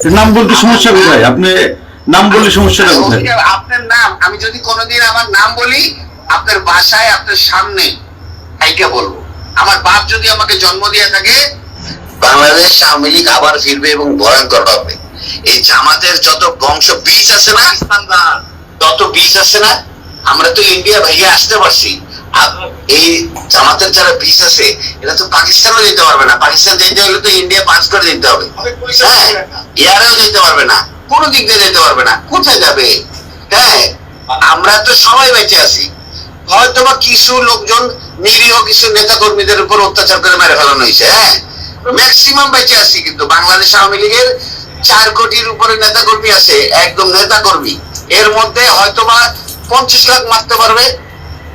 নাম বলতে সমস্যা কোথায়? আপনি নাম বললে সমস্যাটা কোথায়? আপনার নাম আমি যদি কোনোদিন আমার নাম বলি আপনার বাসায় আপনার সামনে এইটা বলব? আমার বাপ যদি আমাকে জন্ম দিয়ে থাকে বাংলাদেশ আওয়ামী লীগ আবার ফিরবে এবং ভয়ঙ্কর হবে। এই জামাতের যত বংশ বীজ আছে না? তত বীজ আছে না? আমরা তো ইন্ডিয়া ভেঙে আসতে পারছি। এই জামাতের যারা বীজ আছে এটা তো পাকিস্তানও যেতে পারবে না। পাকিস্তান যেতে হলে তো ইন্ডিয়া পাস করে দিতে হবে। হ্যাঁ ইয়ারেও যেতে পারবে না। কোনো দিক দিয়ে যেতে পারবে না। কোথায় যাবে? হ্যাঁ আমরা তো সবাই বেঁচে আছি। হয়তো বা কিছু লোকজন নিরীহ কিছু নেতা কর্মীদের উপর অত্যাচার করে মেরে ফেলানো হয়েছে। হ্যাঁ ম্যাক্সিমাম বেঁচে আছি কিন্তু বাংলাদেশ আওয়ামী লীগের চার কোটির উপরে নেতা কর্মী আছে একদম নেতা কর্মী এর মধ্যে হয়তো বা পঞ্চাশ লাখ মারতে পারবে।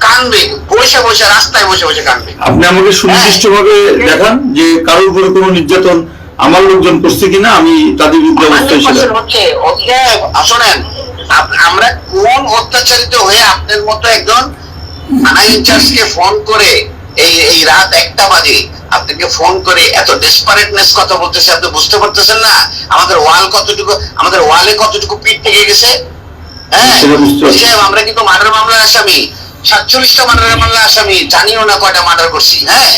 কানবে বসে বসে রাস্তায় বসে বসে কানবে। আপনি আমাকে সুনির্দিষ্ট ভাবে দেখান যে কারোর উপরে কোনো নির্যাতন আমার লোকজন করছে কিনা আমি তাদের বিরুদ্ধে হচ্ছে শোনেন আমরা কোন অত্যাচারিত হয়ে আপনার মতো একজন থানা ইনচার্জকে ফোন করে এই এই রাত একটা বাজে আপনাকে ফোন করে এত ডেসপারেটনেস কথা বলতেছে আপনি বুঝতে পারতেছেন না? আমাদের ওয়াল কতটুকু আমাদের ওয়ালে কতটুকু পিঠ থেকে গেছে? হ্যাঁ? আমরা কিন্তু মার্ডার মামলার আসামি। সাতচল্লিশটা মার্ডার মামলা আসামি জানিও না কয়টা মার্ডার করছি হ্যাঁ?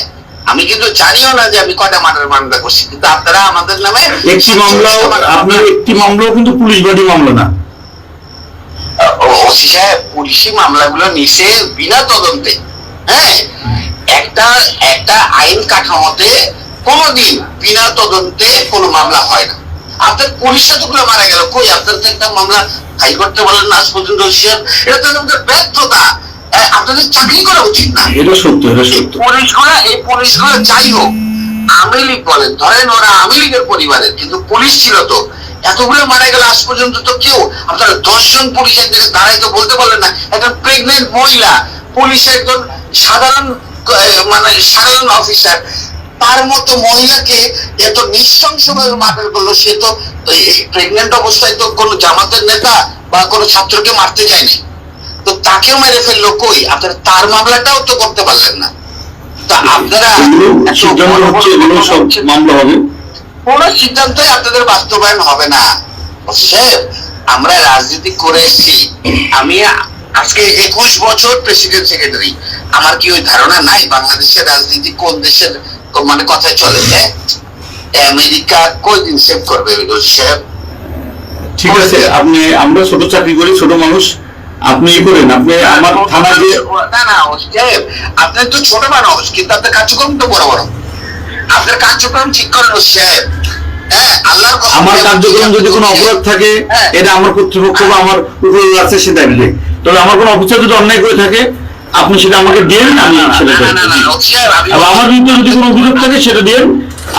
আমি কিন্তু জানিও না যে আমি কয়টা মার্ডার মামলা করছি কিন্তু আপনারা আমাদের নামে একটি মামলাও 47 মামলা- আপনার একটি মামলাও কিন্তু পুলিশ বাড়ি মামলা না। ওসি সাহেব পুলিশি মামলাগুলো নিছে বিনা তদন্তে হ্যাঁ? একটা একটা আইন কাঠামোতে কোনোদিন বিনা তদন্তে কোনো মামলা হয় না। আপনার পুলিশ এতগুলো মারা গেল কই আপনার তো একটা মামলা ফাইল করতে বলেন না আজ পর্যন্ত এটা তো ব্যর্থতা। আপনাদের চাকরি করা উচিত না। এটা সত্য এটা সত্য। পুলিশগুলো এই পুলিশগুলো যাই হোক আওয়ামী লীগ বলেন ধরেন ওরা আওয়ামী লীগের পরিবারের কিন্তু পুলিশ ছিল তো। এতগুলো মারা গেল আজ পর্যন্ত তো কেউ আপনারা দশজন পুলিশ এক জায়গায় দাঁড়ায় তো বলতে পারলেন না একজন প্রেগনেন্ট মহিলা পুলিশের একজন সাধারণ মানে সাধারণ অফিসার তার মতো মহিলাকে এত নৃশংসভাবে মার্ডার করল সে তো প্রেগনেন্ট অবস্থায় তো কোনো জামাতের নেতা বা কোনো ছাত্রকে মারতে যায়নি। তো তাকেও মেরে ফেলল কই? আপনারা তার মামলাটাও তো করতে পারলেন না। তা আপনারা। মামলা হবে। কোন সিদ্ধান্তই আপনাদের বাস্তবায়ন হবে না। আমরা রাজনীতি করে এসেছি আমি আজকে একুশ বছর প্রেসিডেন্ট সেক্রেটারি। আমার কি ওই ধারণা নাই? বাংলাদেশের রাজনীতি কোন দেশের মানে কথায় চলে? আমেরিকা কই দিন সেভ করবে? ঠিক আছে আপনি আমরা ছোট চাকরি করি ছোট মানুষ। আপনি ই করেন আপনি আমার থানা যে না না আপনার তো ছোট মানুষ কিন্তু আপনার কার্যক্রম তো বড় বড়। আপনার কার্যক্রম ঠিক করেন সাহেব হ্যাঁ আমার কার্যক্রম যদি কোনো অপরাধ থাকে হ্যাঁ। এটা আমার কর্তৃপক্ষ বা আমার উপরে আছে সে দেখবে তবে আমার কোনো অফিসার যদি অন্যায় করে থাকে আপনি সেটা আমাকে দিন আমি সেটা আমার বিরুদ্ধে যদি কোনো অভিযোগ থাকে সেটা দিন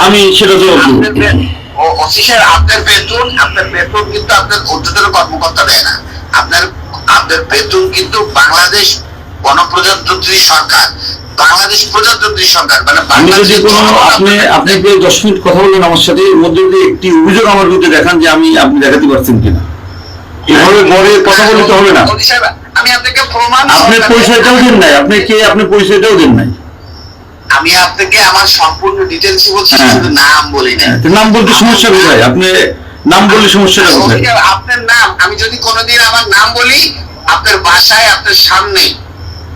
আমি সেটা দেবো। আপনার বেতন আপনার বেতন কিন্তু আপনার ঊর্ধ্বতন কর্মকর্তা দেয় না। আপনার বেতন কিন্তু বাংলাদেশ গণপ্রজাতন্ত্রী সরকার বাংলাদেশ প্রজাতন্ত্রী সরকার মানে জনগণ আপনি আপনি যে দশ মিনিট কথা বললেন আমার সাথে এর মধ্যে যদি একটি অভিযোগ আমার বিরুদ্ধে দেখান যে আমি আপনি দেখাতে পারছেন কিনা এভাবে গড়ে কথা বললে তো হবে না আমি আপনাকে প্রমাণ আপনি পরিচয়টাও দেন নাই আপনি কে আপনি পরিচয়টাও দেন নাই আমি আপনাকে আমার সম্পূর্ণ ডিটেলস বলছি হ্যাঁ। শুধু নাম বলি না নাম বলতে সমস্যা কোথায় আপনি নাম বললে সমস্যাটা কোথায় আপনার নাম আমি যদি কোনোদিন আমার নাম বলি আপনার বাসায় আপনার সামনে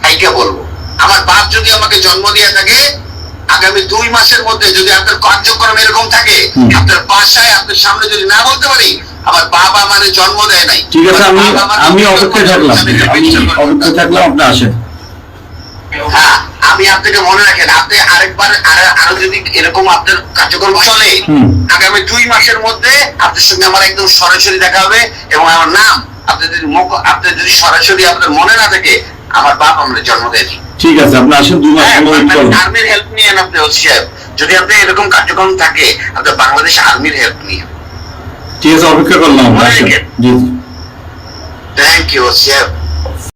এইটা বলব। আমার বাপ যদি আমাকে জন্ম দিয়ে থাকে আগামী দুই মাসের মধ্যে যদি আপনার কার্যক্রম এরকম থাকে আপনার বাসায় আপনার সামনে যদি না বলতে পারি আমার বাবা মানে জন্ম দেয় নাই। ঠিক আছে আমি আমার আমি অপেক্ষায় থাকলাম। আমি। অপেক্ষায় থাকলাম আপনি আসেন। হ্যাঁ আমি আপনাকে মনে রাখেন আপনি আরেকবার আরও যদি এরকম আপনার কার্যক্রম চলে আগামী দুই মাসের মধ্যে আপনার সঙ্গে আমার একদম সরাসরি দেখা হবে এবং আমার নাম আপনি যদি মুখ আপনি যদি সরাসরি আপনার মনে না থাকে আমার বাপ আমরা জন্ম দেয়নি। ঠিক আছে আপনি আসেন দুই মাস হ্যাঁ, আর্মির হেল্প নিয়েন আপনি ওসি সাহেব। যদি আপনি এরকম কার্যক্রম থাকে আপনি বাংলাদেশ আর্মির হেল্প নিয়ে। ঠিক আছে অপেক্ষা করলাম থ্যাংক ইউ শেফ